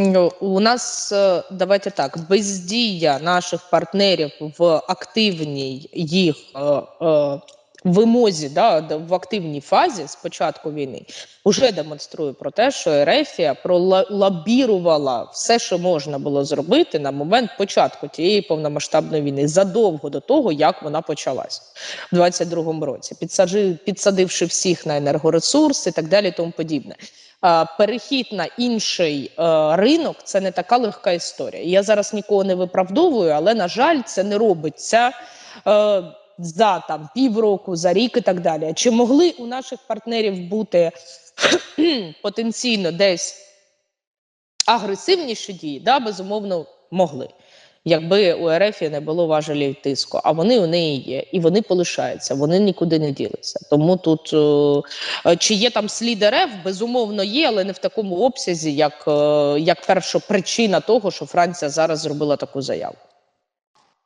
Ну, у нас е, давайте так, бездія наших партнерів в активній їх е, е, вимозі, да, в активній фазі з початку війни, вже демонструє про те, що Ерефія пролабірувала все, що можна було зробити на момент початку тієї повномасштабної війни, задовго до того, як вона почалась в 22-му році, підсадивши всіх на енергоресурси і так далі, тому подібне. А, перехід на інший е, ринок це не така легка історія. Я зараз нікого не виправдовую, але на жаль, це не робиться е, за там півроку, за рік і так далі. Чи могли у наших партнерів бути потенційно десь агресивніші дії? Да, безумовно, могли. Якби у РФ не було важелів тиску, а вони у неї є, і вони полишаються, вони нікуди не ділися. Тому тут е, чи є там слід РФ, безумовно є, але не в такому обсязі, як, е, як перша причина того, що Франція зараз зробила таку заяву.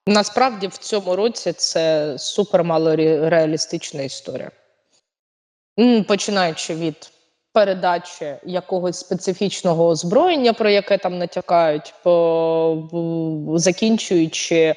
Насправді в цьому році це супермало ре- реалістична історія. Починаючи від передачі якогось специфічного озброєння, про яке там натякають, закінчуючи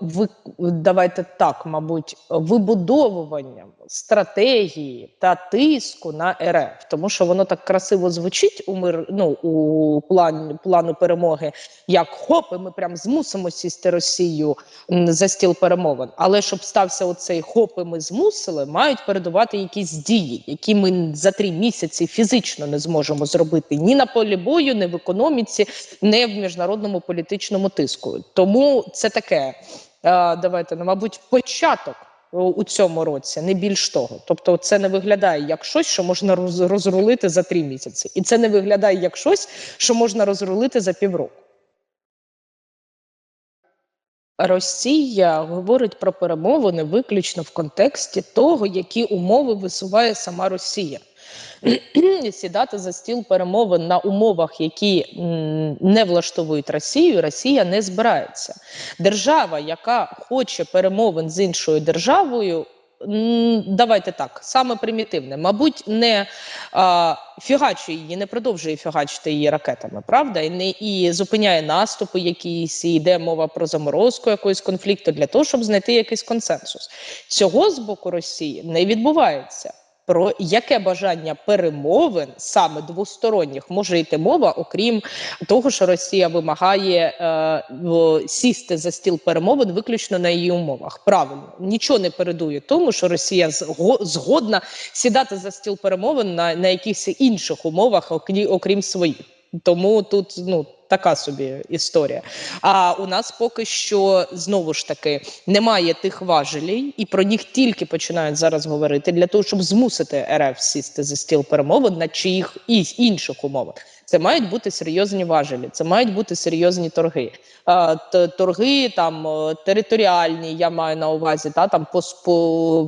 ви, давайте так, мабуть, вибудовуванням стратегії та тиску на РФ, тому що воно так красиво звучить у мир, ну, у план, плану перемоги, як хоп, і ми прям змусимо сісти Росію за стіл перемовин. Але щоб стався оцей хоп, і ми змусили, мають передувати якісь дії, які ми за три місяці фізично не зможемо зробити ні на полі бою, ні в економіці, ні в міжнародному політичному тиску. Тому це таке. Е, Давайте ну, мабуть, початок у- цьому році, не більш того. Тобто, це не виглядає як щось, що можна розрулити за три місяці, і це не виглядає як щось, що можна розрулити за півроку. Росія говорить про перемовини виключно в контексті того, які умови висуває сама Росія. Сідати за стіл перемовин на умовах, які не влаштовують Росію, Росія не збирається. Держава, яка хоче перемовин з іншою державою. Давайте так, саме примітивне, мабуть, не а, фігачує її, не продовжує фігачити її ракетами, правда, і не і зупиняє наступи якісь, і йде мова про заморозку якогось конфлікту для того, щоб знайти якийсь консенсус. Цього з боку Росії не відбувається. Про яке бажання перемовин саме двосторонніх може йти мова, окрім того, що Росія вимагає е, сісти за стіл перемовин виключно на її умовах. Правильно, нічого не передує тому, що Росія зго- згодна сідати за стіл перемовин на, на якихось інших умовах, окрім, окрім своїх. Тому тут ну така собі історія. А у нас поки що знову ж таки немає тих важелей, і про них тільки починають зараз говорити для того, щоб змусити РФ сісти за стіл перемовин на чиїх і інших умовах. Це мають бути серйозні важелі, це мають бути серйозні торги. Торги там е, територіальні, я маю на увазі, та там по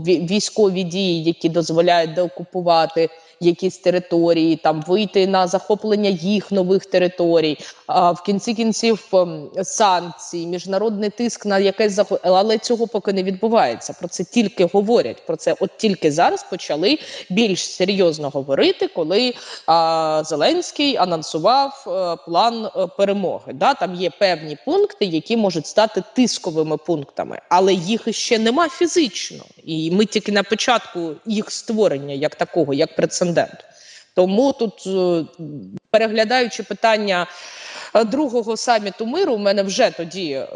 військові дії, які дозволяють деокупувати якісь території, там вийти на захоплення їх нових територій. А в кінці кінців ем, санкції, міжнародний тиск на якесь захо... але цього поки не відбувається. Про це тільки говорять. Про це от тільки зараз почали більш серйозно говорити, коли а, Зеленський анонсував е, план е, перемоги. Да, там є певні пункти, які можуть стати тисковими пунктами, але їх ще нема фізично, і ми тільки на початку їх створення як такого, як прецедент. Тому тут, е, переглядаючи питання е, другого саміту миру, у мене вже тоді, е,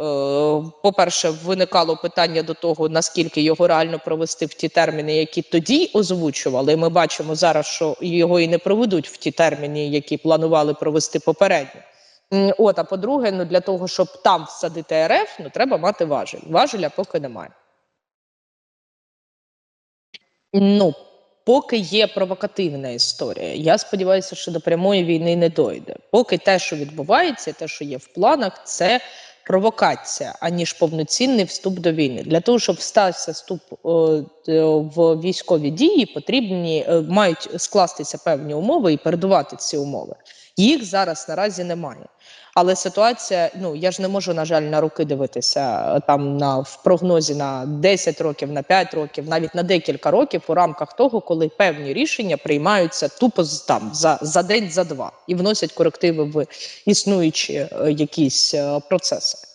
по-перше, виникало питання до того, наскільки його реально провести в ті терміни, які тоді озвучували. Ми бачимо зараз, що його і не проведуть в ті терміни, які планували провести попередньо. От, а по-друге, ну для того, щоб там всадити РФ, ну треба мати важель. Важеля поки немає. Ну, поки є провокативна історія. Я сподіваюся, що до прямої війни не дойде. Поки те, що відбувається, те, що є в планах, це провокація, аніж повноцінний вступ до війни. Для того, щоб стався вступ, е, е, в військові дії потрібні е, мають скластися певні умови і передувати ці умови. Їх зараз наразі немає. Але ситуація, ну я ж не можу, на жаль, на роки дивитися е, там на в прогнозі на 10 років, на 5 років, навіть на декілька років у рамках того, коли певні рішення приймаються тупо там за, за день, за два і вносять корективи в існуючі е, якісь е, процеси.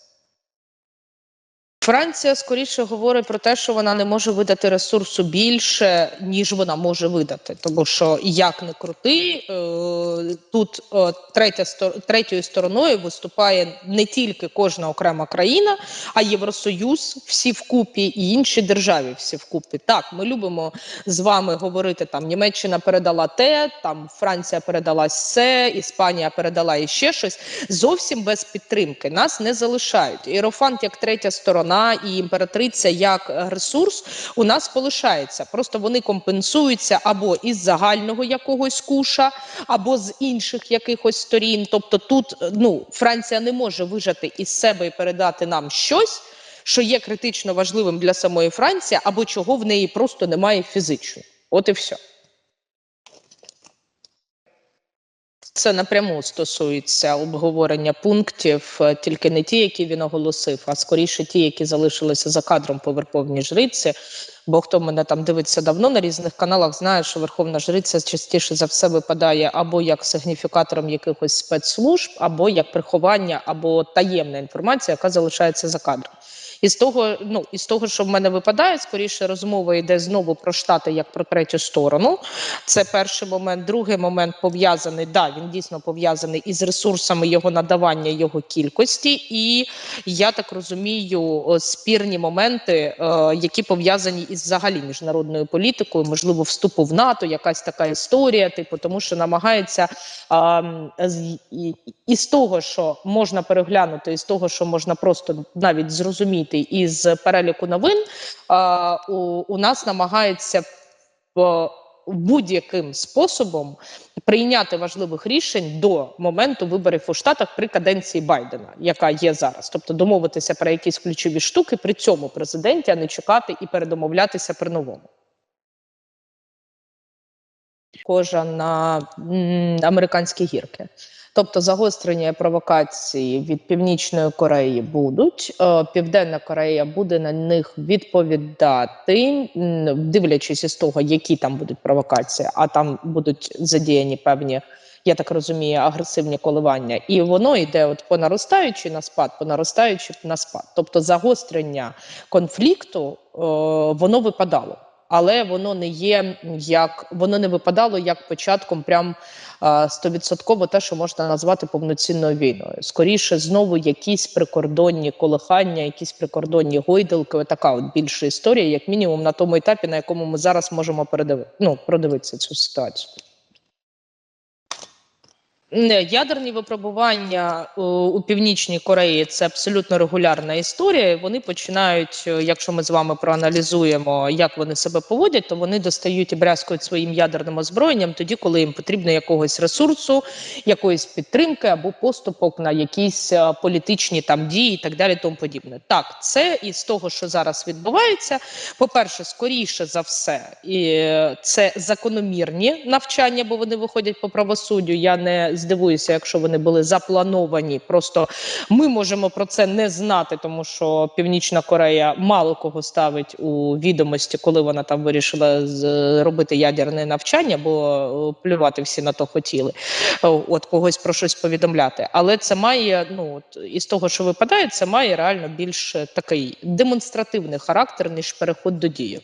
Франція скоріше говорить про те, що вона не може видати ресурсу більше, ніж вона може видати. Тому що як не крути, е, тут е, третя третьою стороною виступає не тільки кожна окрема країна, а Євросоюз всі вкупі і інші держави всі вкупі. Так, ми любимо з вами говорити там Німеччина передала те, там Франція передала се, Іспанія передала іще щось. Зовсім без підтримки нас не залишають. Іерофант як третя сторона і імператриця як ресурс у нас полишається. Просто вони компенсуються або із загального якогось куша, або з інших якихось сторін. Тобто, тут ну Франція не може вижати із себе і передати нам щось. Що є критично важливим для самої Франції, або чого в неї просто немає фізично. От і все. Це напряму стосується обговорення пунктів, е, тільки не ті, які він оголосив, а скоріше ті, які залишилися за кадром по Верховній Жриці. Бо хто мене там дивиться давно на різних каналах, знає, що Верховна Жриця частіше за все випадає або як сигніфікатором якихось спецслужб, або як приховання, або таємна інформація, яка залишається за кадром. І з того, ну із того, що в мене випадає, скоріше розмова йде знову про штати як про третю сторону. Це перший момент. Другий момент пов'язаний. Да, він дійсно пов'язаний із ресурсами його надавання, його кількості, і я так розумію, спірні моменти, е, які пов'язані із взагалі міжнародною політикою, можливо, вступу в НАТО, якась така історія, типу, тому що намагається із того, що можна переглянути, із того, що можна просто навіть зрозуміти із переліку новин, у, нас намагається в будь-яким способом прийняти важливих рішень до моменту виборів у штатах при каденції Байдена, яка є зараз, тобто домовитися про якісь ключові штуки при цьому президенті, а не чекати і передомовлятися при новому. Схожа на американські гірки. Тобто загострення провокації від Північної Кореї будуть. Е, Південна Корея буде на них відповідати, дивлячись із того, які там будуть провокації, а там будуть задіяні певні. Я так розумію, агресивні коливання, і воно йде от по наростаючій на спад, по наростаючій на спад. Тобто загострення конфлікту е, воно випадало, але воно не є як воно не випадало як початком прям стовідсотково те, що можна назвати повноцінною війною. Скоріше, знову якісь прикордонні колихання, якісь прикордонні гойдалки. Така от більша історія, як мінімум, на тому етапі, на якому ми зараз можемо передивити, ну, продивитися цю ситуацію. Ядерні випробування е, у Північній Кореї це абсолютно регулярна історія. Вони починають, е, якщо ми з вами проаналізуємо, як вони себе поводять, то вони достають і брязкують своїм ядерним озброєнням тоді, коли їм потрібно якогось ресурсу, якоїсь підтримки або поступок на якісь е, політичні там дії і так далі. Тому подібне. Так, це із того, що зараз відбувається. По-перше, скоріше за все, і це закономірні навчання, бо вони виходять по правосуддю. Я не здивуюся, якщо вони були заплановані. Просто ми можемо про це не знати, тому що Північна Корея мало кого ставить у відомості, коли вона там вирішила зробити ядерне навчання, бо е, плювати всі на то хотіли. Е, От когось про щось повідомляти. Але це має ну от, із того, що випадає, це має реально більш такий демонстративний характер ніж переход до дії.